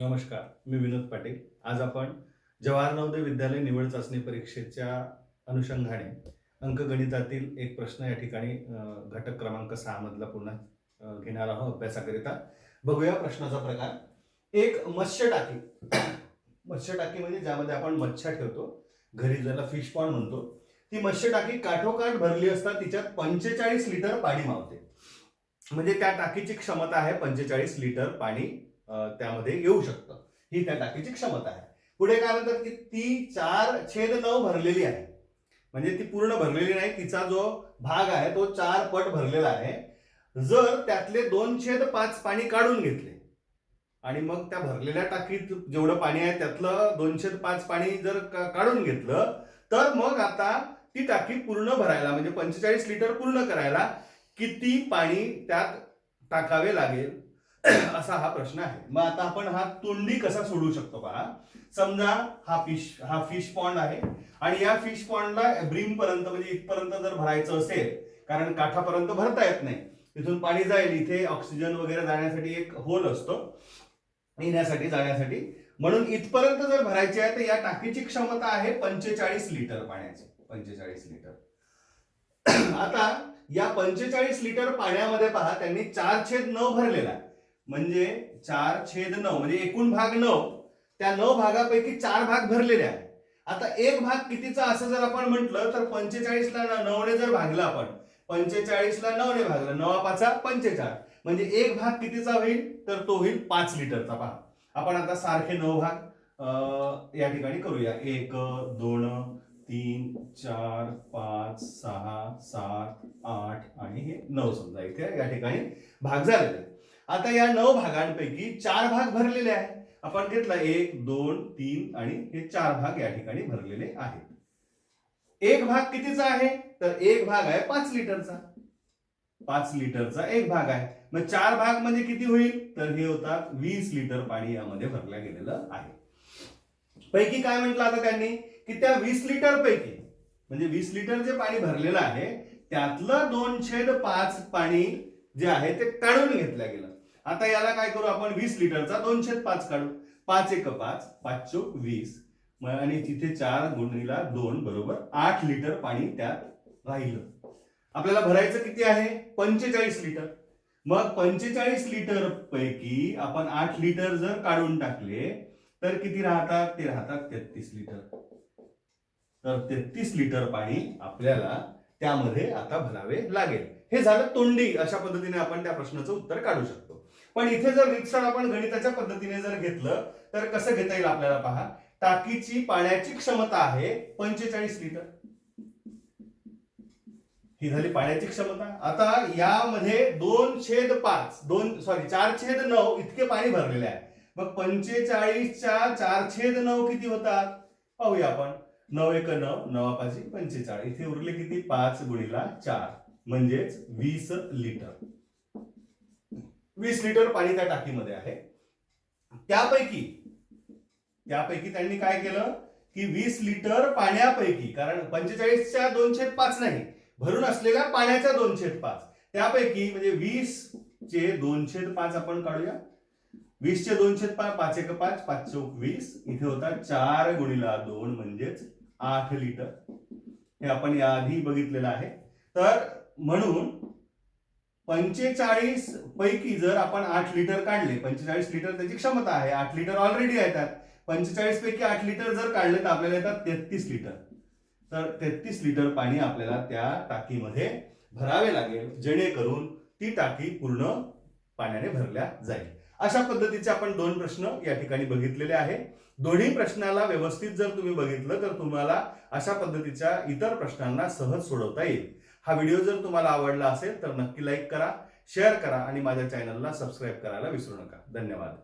नमस्कार मी विनोद पाटील. आज आपण जवाहर नवोदय विद्यालय निवड चाचणी परीक्षेच्या अनुषंगाने अंकगणितातील एक प्रश्न या ठिकाणी घटक क्रमांक सहा मधला पुन्हा घेणार आहोत अभ्यासाकरिता. बघूया प्रश्नाचा प्रकार. एक मत्स्य टाकी. मत्स्य टाकी म्हणजे ज्यामध्ये आपण मच्छा ठेवतो घरी ज्याला फिश पॉन्ड म्हणतो ती मत्स्य टाकी काठोकाठ भरली असता तिच्यात पंचेचाळीस लिटर पाणी मावते. म्हणजे त्या टाकीची क्षमता आहे पंचेचाळीस लिटर पाणी त्यामध्ये येऊ शकतं. ही त्या टाकीची क्षमता आहे. पुढे काय म्हणतात की ती चार छेद नऊ भरलेली आहे. म्हणजे ती पूर्ण भरलेली नाही तिचा जो भाग आहे तो चार पट भरलेला आहे. जर त्यातले दोन छेद पाच पाणी काढून घेतले आणि मग त्या भरलेल्या टाकीत जेवढं पाणी आहे त्यातलं दोन छेद पाच पाणी जर काढून घेतलं तर मग आता ती टाकी पूर्ण भरायला म्हणजे पंचेचाळीस लिटर पूर्ण करायला किती पाणी त्यात टाकावे लागेल? असा हा प्रश्न आहे. मग आता आपण हा तोंडी कसा सोडवू शकतो पहा. समजा हा फिश हा फिश पॉन्ड आहे आणि या फिश पॉन्डला ब्रिम पर्यंत म्हणजे इथपर्यंत जर भरायचं असेल कारण काठापर्यंत भरता येत नाही तिथून पाणी जाईल इथे ऑक्सिजन वगैरे जाण्यासाठी एक होल असतो येण्यासाठी जाण्यासाठी. म्हणून इथपर्यंत जर भरायची आहे तर या टाकीची क्षमता आहे पंचेचाळीस लिटर पाण्याची पंचेचाळीस लिटर आता या पंचेचाळीस लिटर पाण्यामध्ये पहा त्यांनी चार छेद नऊ भरलेला आहे. म्हणजे चार छेद नऊ म्हणजे एकूण भाग नऊ. त्या नऊ भागापैकी चार भाग भरलेले आहे आता एक भाग कितीचा असं जर आपण म्हटलं तर पंचेचाळीसला नऊने जर भागलं आपण पंचेचाळीसला नऊने भागलं नवा पाचा पंचेचाळीस. म्हणजे एक भाग कितीचा होईल? तर तो होईल पाच लिटरचा. पहा. आपण आता सारखे नऊ भाग या ठिकाणी करूया. एक दोन तीन चार पाच सहा सात आठ आणि हे नऊ समजा इथे या ठिकाणी भाग झालेले आता या नऊ भागांपैकी चार भाग भरलेले आहे आपण घेतला एक दोन तीन आणि हे चार भाग या ठिकाणी भरलेले आहेत. एक भाग कितीचा आहे? तर एक भाग आहे पाच लिटरचा. पाच लिटरचा एक भाग आहे. मग चार भाग म्हणजे किती होईल? तर हे होतात वीस लिटर पाणी यामध्ये भरल्या गेलेलं आहे. पैकी काय म्हटलं आता त्यांनी? की त्या वीस लिटर पैकी म्हणजे वीस लिटर जे पाणी भरलेलं आहे त्यातलं दोन छेद पाच पाणी जे आहे ते काढून घेतलं गेलं. आता याला काय करू आपण? वीस लिटरचा दोनशे पाच काढू. पाच एक पाच पाच चोक वीस. मग आणि तिथे चार गुणीला दोन बरोबर आठ लिटर पाणी त्यात राहिलं. आपल्याला भरायचं किती आहे? पंचेचाळीस लिटर. मग पंचेचाळीस लिटर पैकी आपण आठ लिटर जर काढून टाकले तर किती राहतात? ते राहतात तेहतीस लिटर. तर तेहतीस लिटर पाणी आपल्याला त्यामध्ये आता भरावे लागेल. हे झालं तोंडी. अशा पद्धतीने आपण त्या प्रश्नाचं उत्तर काढू शकतो. पण इथे जर रिक्सर आपण गणिताच्या पद्धतीने जर घेतलं तर कसं घेता येईल आपल्याला पहा? टाकीची पाण्याची क्षमता आहे पंचेचाळीस लिटर. ही झाली पाण्याची क्षमता. आता यामध्ये दोन छेद पाच दोन सॉरी चार छेद नऊ इतके पाणी भरलेले आहे. मग पंचेचाळीसच्या चार छेद नऊ किती होतात? पाहूया आपण. नऊ एक नऊ नवा पाचशे पंचेचाळीस. इथे उरले किती? पाच गुणीला चार. म्हणजेच वीस लिटर. वीस लिटर पाणी त्या टाकीमध्ये आहे. त्यापैकी त्यापैकी त्यांनी काय केलं? की वीस लिटर पाण्यापैकी कारण पंचेचाळीसच्या दोनशे पाच नाही भरून असलेल्या पाण्याच्या दोनशे पाच त्यापैकी म्हणजे वीस चे दोनशे पाच आपण काढूया. वीस चे दोनशे पाच पाच एक पाच पाच चौक वीस इथे होता चार गुणीला दोन म्हणजेच आठ लिटर. हे आपण याआधी बघितलेलं आहे. तर म्हणून पंचेचाळीस पैकी जर आपण आठ लिटर काढले पंचेचाळीस लिटर त्याची क्षमता आहे आठ लिटर ऑलरेडी येतात पंचेचाळीस पैकी आठ लिटर जर काढले तर आपल्याला येतात तेहतीस लिटर तर तेहतीस लिटर पाणी आपल्याला त्या टाकीमध्ये भरावे लागेल जेणेकरून ती टाकी पूर्ण पाण्याने भरल्या जाईल. अशा पद्धतीचे आपण दोन प्रश्न या ठिकाणी बघितलेले आहे. दोन्ही प्रश्नाला व्यवस्थित जर तुम्ही बघितलं तर तुम्हाला अशा पद्धतीच्या इतर प्रश्नांना सहज सोडवता येईल. हा व्हिडिओ जर तुम्हाला आवडला असेल तर नक्की लाईक करा शेअर करा आणि माझ्या चॅनलला सबस्क्राईब करायला विसरू नका. धन्यवाद.